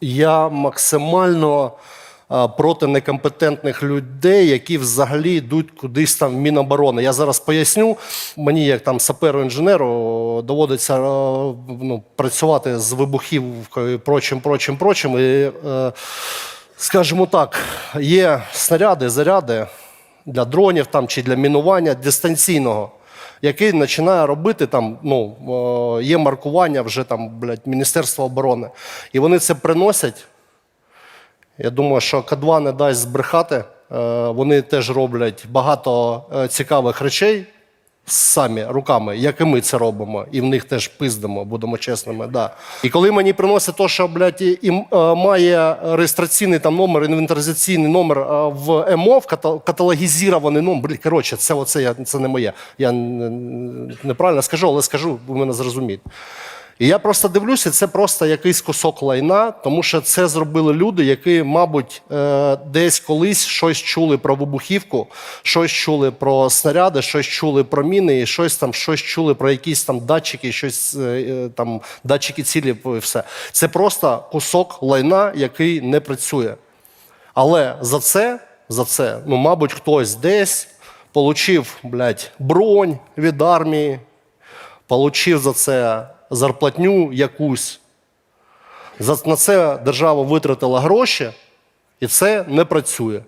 Я максимально проти некомпетентних людей, які взагалі йдуть кудись там в Міноборони. Я зараз поясню. Мені, як там саперу-інженеру, доводиться е, ну, працювати з вибухівкою, прочим, прочим, прочим. І, е, скажімо так, є снаряди, заряди для дронів там, чи для мінування дистанційного, який починає робити там, ну, е, є маркування вже там, блядь, Міністерства оборони. І вони це приносять. Я думаю, що К2 не дасть збрехати. Е, Вони теж роблять багато е, цікавих речей самі руками, як і ми це робимо, і в них теж пиздимо, будемо чесними. Да. І коли мені приносять то, що блядь, і, і, е, має реєстраційний там номер, інвентаризаційний номер е, в МО, в ката- каталогізований номер, блядь, коротше, це оце я, це не моє. Я неправильно скажу, але скажу, ви мене зрозумієте. І я просто дивлюся, це просто якийсь кусок лайна, тому що це зробили люди, які, мабуть, е, десь колись щось чули про вибухівку, щось чули про снаряди, щось чули про міни, і щось там, щось чули про якісь там датчики, щось е, е, там датчики цілі і все. Це просто кусок лайна, який не працює. Але за це, за це, ну, мабуть, хтось десь получив, блядь, бронь від армії, получив за це зарплатню якусь. На це держава витратила гроші, і це не працює.